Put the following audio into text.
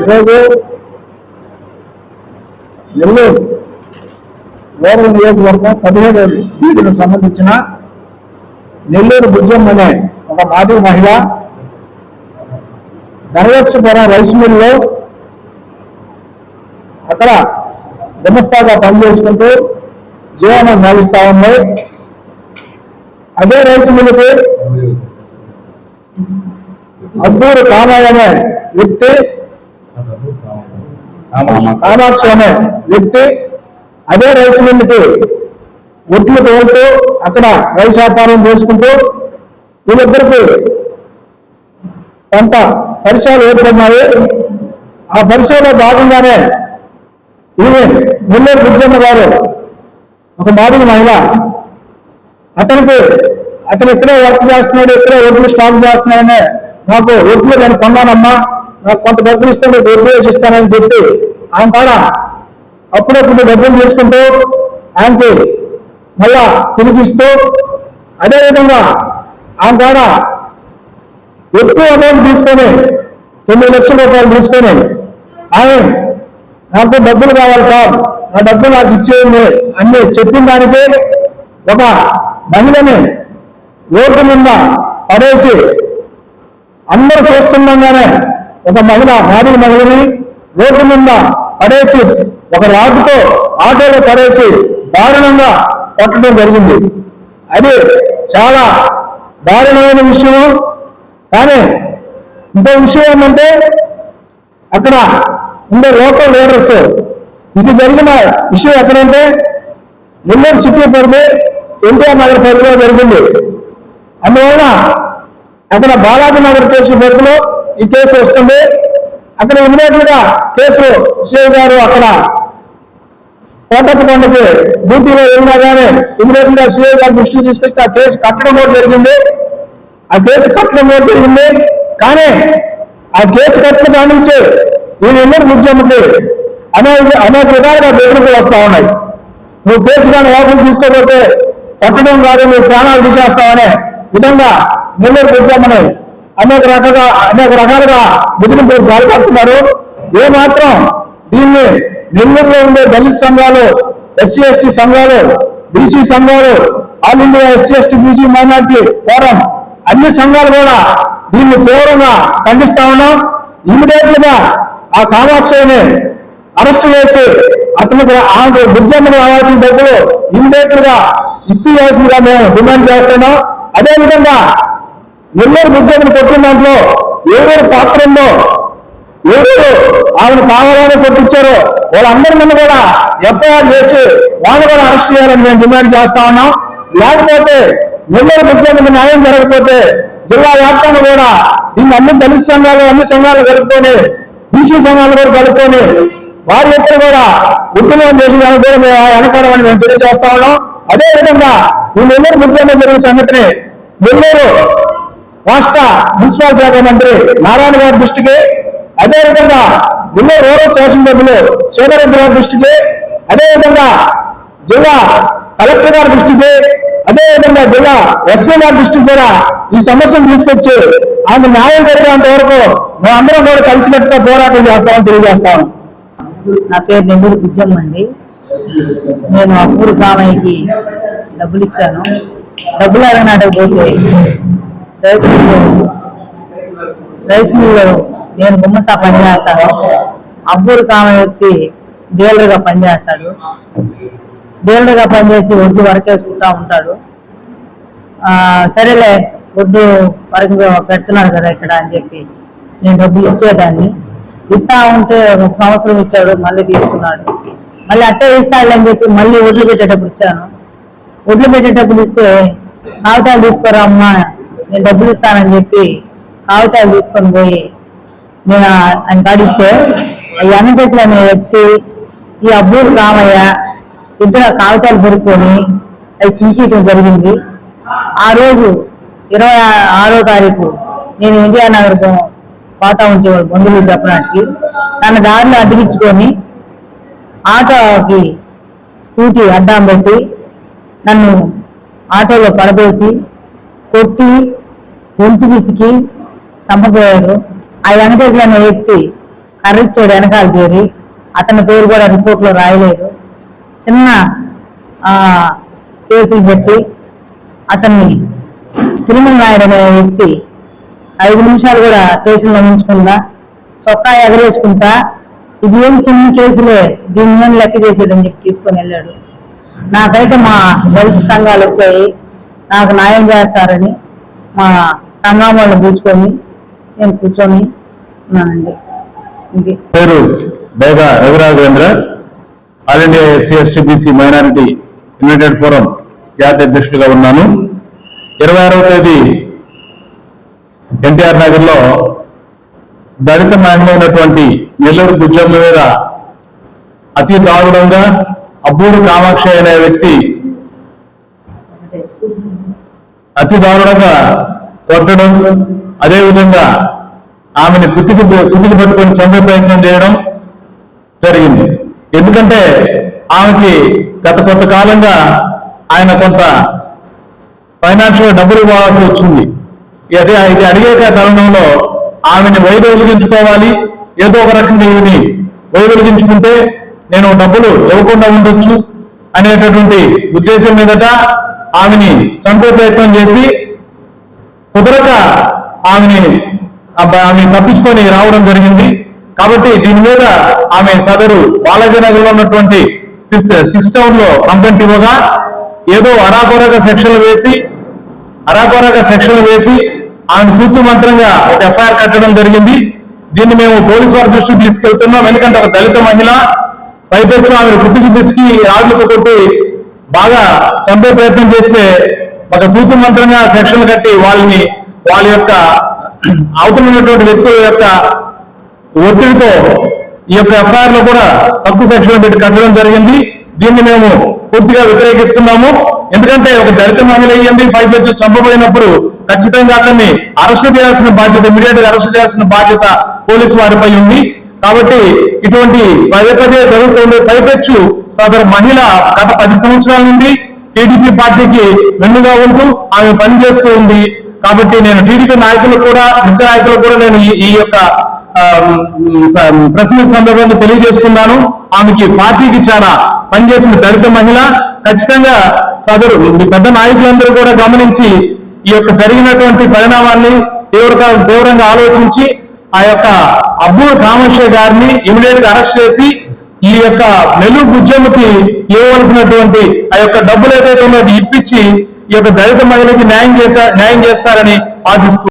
ఈరోజు నెల్లూరు నియోజకవర్గం పదిహేడు వీధులకు సంబంధించిన నెల్లూరు భుజం అనే ఒక మాజీ మహిళ నరవక్షపురం రైస్ మిల్లో అక్కడ గుమస్తాగా పనిచేసుకుంటూ జీవనం సాగిస్తా ఉంది. అదే రైస్ మిల్లుకు అద్దూరు కామయ్య వ్యక్తి కామాక్షి అనే వ్యక్తి అదే రైస్ మిల్లుకి ఒట్లు తోలుతూ అక్కడ రైస్ వ్యాపారం చేసుకుంటూ వీళ్ళిద్దరికి కొంత పరిచయాలు ఏర్పడినాయి. ఆ పరిచయంలో భాగంగానే ఈమె ముల్లూరు బుజ్జమ్మ గారు ఒక మాదిరి మహిళ. అతనికి అతను ఇక్కడే వర్క్ చేస్తున్నాడు ఇక్కడే ఒడ్లు స్టాక్ చేస్తున్నాడనే నాకు ఒడ్లు నేను కొన్నానమ్మా. నాకు కొంత డబ్బులు ఇస్తే మీకు ఒడ్లు వేసి ఇస్తానని చెప్పి ఆయన కాడ అప్పుడప్పుడు డబ్బులు తీసుకుంటూ ఆయనకి మళ్ళా తిరిగిస్తూ అదేవిధంగా ఆయన కాడ ఎక్కువ అమౌంట్ తీసుకొని తొమ్మిది లక్షల రూపాయలు తీసుకొని ఆయన నాకు డబ్బులు కావాలి సార్. నా డబ్బులు నాకు ఇచ్చేయండి. అని చెప్పిన దానికి ఒక మహిళని రోడ్డు మీద పడేసి చూస్తుండగానే ఒక మహిళ హారీ మహిళని రోడ్డు మీద పడేసి ఒక రాజుతో ఆటోలో పడేసి దారుణంగా కొట్టడం జరిగింది. అది చాలా దారుణమైన విషయం కానీ ఇంకో విషయం ఏంటంటే అక్కడ ఉండే లోకల్ లీడర్స్ ఇది జరిగిన విషయం ఎక్కడంటే నెల్లూరు సిటీ పరిధి ఎన్టీఆర్ నగర్ పరిధిలో జరిగింది. అందువలన అక్కడ బాలాజీ నగర్ కేసు పరిధిలో ఈ కేసు వస్తుంది. అక్కడ ఇమీడియట్గా కేసు సిఐ గారు అక్కడ కోటప్పకొండకి డ్యూటీలో వెళ్ళినా కానీ ఇమీడియట్గా సిఐ గారు దృష్టికి తీసుకొచ్చి ఆ కేసు కట్టడం కూడా జరిగింది. ఆ కేసు కట్టడం కూడా జరిగింది. కానీ ఆ కేసు కట్టిన దాని నుంచి నేను ఎన్నో ముఖ్యమంత్రి అనేక అనేక విధాలుగా బెదిరింపులు వస్తా ఉన్నాయి. నువ్వు కేసు కానీ ఓపెన్ తీసుకోకపోతే కట్టడం కాదు నువ్వు ప్రాణాలు తీసేస్తావనే విధంగా నెల్లూరు ముఖ్యమని అనేక రకాలుగా అనేక రకాలుగా బెదిరింపులు పాల్పడుతున్నారు ఏ మాత్రం దీన్ని నెల్లూరులో ఉండే దళిత సంఘాలు ఎస్సీ ఎస్టీ సంఘాలు బీసీ సంఘాలు all India SC ST BC minority forum అన్ని సంఘాలు కూడా దీన్ని తీవ్రంగా ఖండిస్తా ఉన్నాం. ఇమీడియట్గా ఆ కామాక్షిని అరెస్ట్ చేసి అతనికి ఆమె బుద్ధి రావాల్సిన డబ్బులు ఇమీడియట్గా ఇప్పియాల్సిందిగా మేము డిమాండ్ చేస్తున్నాం. అదేవిధంగా నెల్లూరు బుద్ధమ్మని కొట్టిన దాంట్లో ఏలూరు పాత్ర ఉందో ఎవరు ఆమెను కావాలని కొట్టించారో వాళ్ళందరి మీద కూడా ఎఫ్ఐఆర్ చేసి వాళ్ళు కూడా అరెస్ట్ చేయాలని మేము డిమాండ్ చేస్తా ఉన్నాం. లేకపోతే నెల్లూరు ముఖ్యమంత్రి న్యాయం జరగకపోతే జిల్లా వ్యాప్తంగా కూడా దీన్ని అన్ని దళిత సంఘాలు అన్ని సంఘాలు కలుపుకొని బీసీ సంఘాలు కూడా కలుపుకొని వారి ఎప్పుడు కూడా ఉద్యమం చేసిన దానికి కూడా మేము వెనకాడమని మేము తెలియజేస్తా ఉన్నాం. అదేవిధంగా ఈ నెల్లూరు ముఖ్యమంత్రి జరిగిన సంఘటన నెల్లూరు రాష్ట్ర మున్సిపల్ శాఖ మంత్రి నారాయణ గారి దృష్టికి అదేవిధంగా నెల్లూరు రూరల్ శాసనసభ్యులు శేఖరెడ్డి గారి దృష్టికి అదేవిధంగా జిల్లా కలెక్టర్ గారి దృష్టికి అదేవిధంగా జిల్లా ఎస్పీ గారి దృష్టికి కూడా ఈ సమస్యను తీసుకొచ్చి ఆమె న్యాయం జరిగేంత వరకు మేమందరం కూడా కలిసికట్టుగా పోరాటం చేస్తామని తెలియజేస్తాం నా పేరు నెల్లూరు బుజ్జమ్మ అండి నేను అప్పుడు కామయ్యకి డబ్బులు ఇచ్చాను. డబ్బులు అడగనాడకపోతే రైస్ మిల్లు రైస్ మిల్లు నేను గుమ్మసా పనిచేస్తాను అబ్బూరు కామయ్య వచ్చి డీలర్గా పనిచేస్తాడు డీలర్గా పనిచేసి ఒడ్డు వరకేసుకుంటా ఉంటాడు. సరేలే ఒడ్డు వరకు పెడుతున్నాడు కదా ఇక్కడ అని చెప్పి నేను డబ్బులు ఇచ్చేదాన్ని. ఇస్తా ఉంటే ఒక సంవత్సరం ఇచ్చాడు మళ్ళీ తీసుకున్నాడు. మళ్ళీ అట్టే ఇస్తాడులే అని చెప్పి మళ్ళీ ఒడ్లు పెట్టేటప్పుడు ఇచ్చాను. ఒడ్లు పెట్టేటప్పుడు ఇస్తే కాగితాలు తీసుకోరా అమ్మా నేను డబ్బులు ఇస్తానని చెప్పి కాగితాలు తీసుకొని పోయి నేను ఆయన కాడిస్తే ఈ అన్నకేసులు అనే వ్యక్తి ఈ అబ్బూరు రామయ్య ఇద్దరు కాగితాలు పెరుక్కొని అవి చించేయటం జరిగింది. ఆ రోజు ఇరవై ఆరో తారీఖు నేను ఇండియా నగరం పోతా ఉంటే వాళ్ళు బంధువులు చెప్పడానికి నన్ను దారిలో అడ్డగించుకొని ఆటోకి స్కూటీ అడ్డం పెట్టి నన్ను ఆటోలో పడదోసి కొట్టి ఒంటి విసికి చంపబోయారు ఆ వెంకటేశ్వర అనే వ్యక్తి కర్రిచ్చాడు వెనకాల చేరి. అతని పేరు కూడా రిపోర్ట్లో రాయలేదు. చిన్న కేసులు పెట్టి అతన్ని తిరుమల నాయుడు అనే వ్యక్తి ఐదు నిమిషాలు కూడా స్టేషన్లో ఉంచుకుందా చొక్కా ఎగరేసుకుంటా ఇది ఏం చిన్న కేసులే? దీన్ని ఏం లెక్క చేసేదని చెప్పి తీసుకొని వెళ్ళాడు. నాకైతే మా దళిత సంఘాలు వచ్చాయి. నాకు న్యాయం చేస్తారని మా సంఘం వాళ్ళు కూర్చుకొని నేను కూర్చొని ఉన్నానండి. ఇది. పేరు Bega Raghuraghavendra all India SC ST BC minority united forum జాతీయ అధ్యక్షుడిగా ఉన్నాను. ఇరవై ఆరవ తేదీ ఎన్టీఆర్ నగర్లో దళిత మహిళ అయినటువంటి నెల్లూరు గుజ్జమ్మ మీద అతి దారుణంగా అబ్బూరు కామాక్షి అనే వ్యక్తి అతి దారుణంగా కొట్టడం అదేవిధంగా ఆమెను కుతికి కుతికి పట్టుకొని చంపే ప్రయత్నం చేయడం జరిగింది. ఎందుకంటే ఆమెకి గత కొంతకాలంగా ఆయన కొంత ఫైనాన్షియల్ డబ్బులు ఇవ్వాల్సి వచ్చింది. అదే ఇది అడిగే తరుణంలో ఆమెను వైదొలిగించుకోవాలి ఏదో ఒక రకంగా ఈమెని వైదొలిగించుకుంటే నేను డబ్బులు ఇవ్వకుండా ఉండొచ్చు అనేటటువంటి ఉద్దేశం మీదట ఆమెని చంపే ప్రయత్నం చేసి కుదరక ఆమెని ఆమె తప్పించుకొని రావడం జరిగింది. కాబట్టి దీని మీద ఆమె సదరు బాలాజీనగర్లో ఉన్నటువంటి టౌన్లో కంప్లైంట్ ఇవ్వగా ఏదో అరాకొరక సెక్షన్లు వేసి అరాకొరక సెక్షన్లు వేసి ఆమె పూర్తి మంత్రంగా ఒక ఎఫ్ఐఆర్ కట్టడం జరిగింది. దీన్ని మేము పోలీసు వారి దృష్టికి తీసుకెళ్తున్నాం. ఎందుకంటే ఒక దళిత మహిళ పైపెచ్చు ఆమె గుర్తుకు తీసుకుని రాజులతో కొట్టి బాగా చంపే ప్రయత్నం చేస్తే ఒక తూతు మంత్రంగా సెక్షన్లు కట్టి వాళ్ళని వాళ్ళ యొక్క అవతల వ్యక్తుల యొక్క ఒత్తిడితో ఈ యొక్క ఎఫ్ఐఆర్లో కూడా తప్పు సెక్షన్ పెట్టి కట్టడం జరిగింది. దీన్ని మేము పూర్తిగా వ్యతిరేకిస్తున్నాము. ఎందుకంటే ఒక దళిత మహిళ అయ్యింది పైపెచ్చు చంపబడినప్పుడు ఖచ్చితంగా అతన్ని అరెస్ట్ చేయాల్సిన బాధ్యత ఇమీడియట్గా అరెస్ట్ చేయాల్సిన బాధ్యత పోలీసు వారిపై ఉంది. కాబట్టి ఇటువంటి పదే పదే జరుగుతుంది పైపెచ్చు సదరు మహిళ గత పది సంవత్సరాల నుండి టీడీపీ పార్టీకి వెన్నుగా ఉంటూ ఆమె పనిచేస్తూ ఉంది. కాబట్టి నేను టీడీపీ నాయకులు కూడా ముఖ్య నాయకులు కూడా నేను ఈ- ఈ యొక్క ప్రెస్ మీట్ సందర్భంగా తెలియజేస్తున్నాను. ఆమెకి పార్టీకి చాలా పనిచేసిన దళిత మహిళ ఖచ్చితంగా చదువు ఈ పెద్ద నాయకులందరూ కూడా గమనించి ఈ యొక్క జరిగినటువంటి పరిణామాన్ని తీవ్రంగా తీవ్రంగా ఆలోచించి ఆ యొక్క అబ్బూరు కామేశ్వర్ గారిని ఇమీడియట్గా అరెస్ట్ చేసి ఈ యొక్క నెల్లూరు ఉద్యమకి ఇవ్వవలసినటువంటి ఆ యొక్క డబ్బులు ఏదైతే ఉన్నది ఇప్పించి ఈ యొక్క దళిత మహిళకి న్యాయం చేశా న్యాయం చేస్తారని ఆశిస్తూ